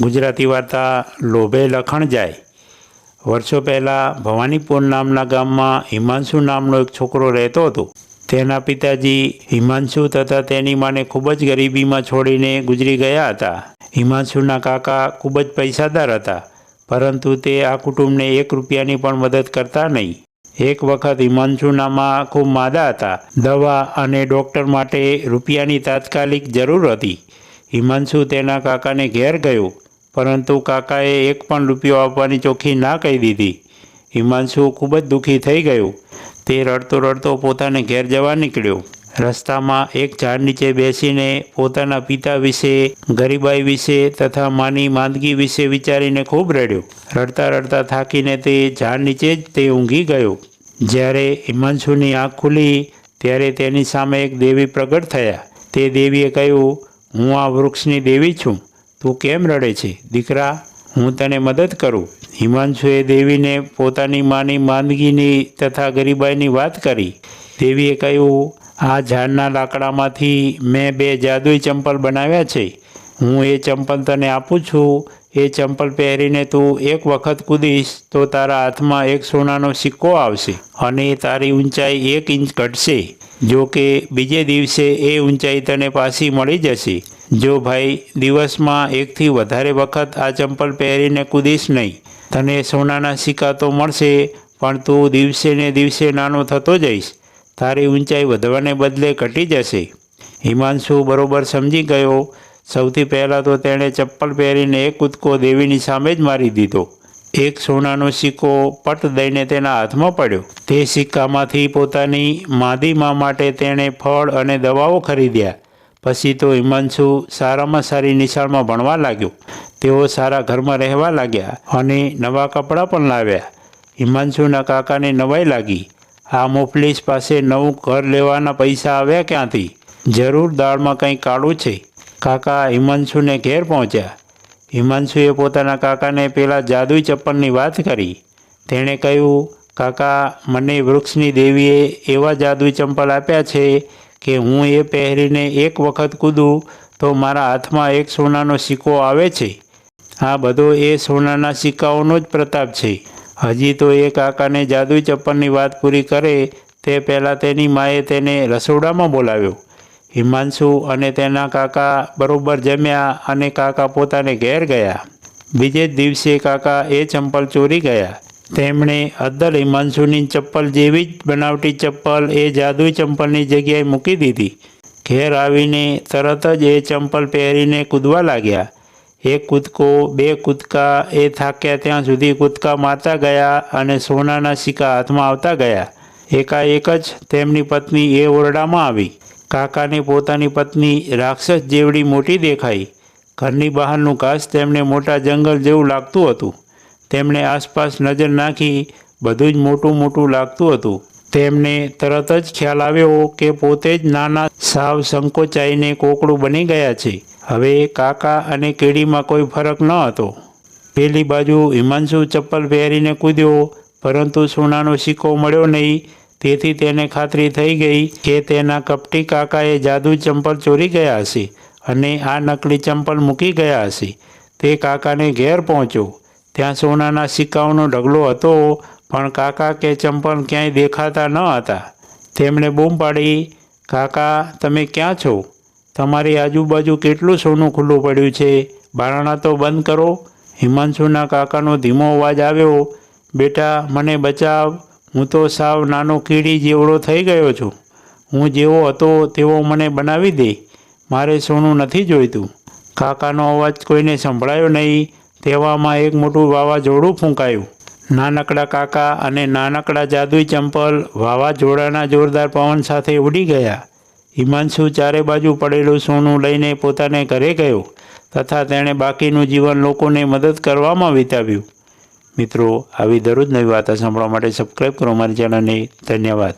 ગુજરાતી વાર્તા લોભે લખણ જાય. વર્ષો પહેલાં ભવાનીપુર નામના ગામમાં હિમાંશુ નામનો એક છોકરો રહેતો હતો. તેના પિતાજી હિમાંશુ તથા તેની માને ખૂબ જ ગરીબીમાં છોડીને ગુજરી ગયા હતા. હિમાંશુના કાકા ખૂબ જ પૈસાદાર હતા, પરંતુ તે આ કુટુંબને એક રૂપિયાની પણ મદદ કરતા નહીં. એક વખત હિમાંશુનામાં ખૂબ માદા હતા. દવા અને ડૉક્ટર માટે રૂપિયાની તાત્કાલિક જરૂર હતી. હિમાંશુ તેના કાકાને ઘેર ગયો. પરંતુ કાકાએ એક પણ રૂપિયો આપવાની ચોખ્ખી ના કહી દીધી. હિમાંશુ ખૂબ જ દુઃખી થઈ ગયું. તે રડતો રડતો પોતાને ઘેર જવા નીકળ્યો. રસ્તામાં એક ઝાડ નીચે બેસીને પોતાના પિતા વિશે, ગરીબાઈ વિશે તથા માની માંદગી વિશે વિચારીને ખૂબ રડ્યો. રડતા રડતા થાકીને તે ઝાડ નીચે જ તે ઊંઘી ગયો. જ્યારે હિમાંશુની આંખ ખુલી, ત્યારે તેની સામે એક દેવી પ્રગટ થયા. તે દેવીએ કહ્યું, હું આ વૃક્ષની દેવી છું. તું કેમ રડે છે? દીકરા, હું તને મદદ કરું. હિમાંશુએ દેવીને પોતાની માની માંદગીની તથા ગરીબાઈની વાત કરી. દેવીએ કહ્યું, આ ઝાડના લાકડામાંથી મેં બે જાદુઈ ચંપલ બનાવ્યા છે. હું એ ચંપલ તને આપું છું. એ ચંપલ પહેરીને તું એક વખત કૂદીશ તો તારા હાથમાં એક સોનાનો સિક્કો આવશે અને તારી ઊંચાઈ એક ઇંચ ઘટશે. જો કે બીજે દિવસે એ ઊંચાઈ તને પાછી મળી જશે. જો ભાઈ દિવસમાં એકથી વધારે વખત આ ચંપલ પહેરીને કૂદીશ નહીં, તને સોનાના સિક્કા તો મળશે, પણ તું દિવસે ને દિવસે નાનો થતો જઈશ. તારી ઊંચાઈ વધવાને બદલે ઘટી જશે. હિમાંશુ બરોબર સમજી ગયો. સૌથી પહેલાં તો તેણે ચપ્પલ પહેરીને એક કૂદકો દેવીની સામે જ મારી દીધો. એક સોનાનો સિક્કો પટ દઈને તેના હાથમાં પડ્યો. તે સિક્કામાંથી પોતાની માદીમાં માટે તેણે ફળ અને દવાઓ ખરીદ્યા. પછી તો હિમાંશુ સારામાં સારી નિશાળમાં ભણવા લાગ્યો. તેઓ સારા ઘરમાં રહેવા લાગ્યા અને નવા કપડાં પણ લાવ્યા. હિમાંશુના કાકાને નવાઈ લાગી. આ મુફલીસ પાસે નવું ઘર લેવાના પૈસા આવ્યા ક્યાંથી? જરૂર દાળમાં કંઈ કાળું છે. કાકા હિમાંશુને ઘેર પહોંચ્યા. હિમાંશુએ પોતાના કાકાને પેલા જાદુઈ ચપ્પલની વાત કરી. તેણે કહ્યું, કાકા, મને વૃક્ષની દેવીએ એવા જાદુઈ ચંપલ આપ્યા છે કે હું એ પહેરીને એક વખત કૂદું તો મારા હાથમાં એક સોનાનો સિક્કો આવે છે? આ બધો એ સોનાના સિક્કાઓનો જ પ્રતાપ છે. હજી તો એ કાકાને જાદુઈ ચપ્પલની વાત પૂરી કરે તે પહેલાં તેની માએ તેને રસોડામાં બોલાવ્યો. હિમાંશુ અને તેના કાકા બરોબર જમ્યા અને કાકા પોતાને ઘેર ગયા. બીજે જ દિવસે કાકા એ ચંપલ ચોરી ગયા. તેમણે અદ્દલ હિમાંશુની ચપ્પલ જેવી જ બનાવટી ચપ્પલ એ જાદુઈ ચંપલની જગ્યાએ મૂકી દીધી. ઘેર આવીને તરત જ એ ચંપલ પહેરીને કૂદવા લાગ્યા. એક કૂદકો, બે કૂદકા, એ થાક્યા ત્યાં સુધી કૂદકા મારતા ગયા અને સોનાના સિક્કા હાથમાં આવતા ગયા. એકાએક જ તેમની પત્ની એ ઓરડામાં આવી. કાકાને પોતાની પત્ની રાક્ષસ જેવડી મોટી દેખાઈ. ઘરની બહારનું ઘાસ તેમને મોટા જંગલ જેવું લાગતું હતું. તેમણે આસપાસ નજર નાખી બધું જ મોટું મોટું લાગતું હતું. તેમને તરત જ ખ્યાલ આવ્યો કે પોતે જ નાના સાવ સંકોચાઈને કોકડું બની ગયા છે. હવે કાકા અને કેડીમાં કોઈ ફરક ન હતો. પેલી બાજુ હિમાંશુ ચપ્પલ પહેરીને કૂદ્યો, પરંતુ સોનાનો સિક્કો મળ્યો નહીં. તેથી તેને ખાતરી થઈ ગઈ કે તેના કપટી કાકાએ જાદુ ચંપલ ચોરી ગયા હશે અને આ નકલી ચંપલ મૂકી ગયા હશે. તે કાકાને ઘેર પહોંચ્યો. ત્યાં સોનાના સિક્કાઓનો ઢગલો હતો, પણ કાકા કે ચંપલ ક્યાંય દેખાતા ન હતા. તેમણે બૂમ પાડી, કાકા, તમે ક્યાં છો? તમારી આજુબાજુ કેટલું સોનું ખુલ્લું પડ્યું છે? બારણા તો બંધ કરો. હિમાંશુના કાકાનો ધીમો અવાજ આવ્યો, બેટા, મને બચાવ. હું તો સાવ નાનો કીડી જેવડો થઈ ગયો છું. હું જેવો હતો તેવો મને બનાવી દે. મારે સોનું નથી જોઈતું. કાકાનો અવાજ કોઈને સંભળાયો નહીં. તેવામાં એક મોટું વાવાઝોડું ફૂંકાયું. નાનકડા કાકા અને નાનકડા જાદુઈ ચંપલ વાવાઝોડાના જોરદાર પવન સાથે ઉડી ગયા. હિમાંશુ ચારે બાજુ પડેલું સોનું લઈને પોતાને ઘરે ગયો તથા તેણે બાકીનું જીવન લોકોને મદદ કરવામાં વિતાવ્યું. મિત્રો, આવી દરરોજ નવી વાર્તા સાંભળવા માટે સબસ્ક્રાઈબ કરો મારી ચેનલને ધન્યવાદ.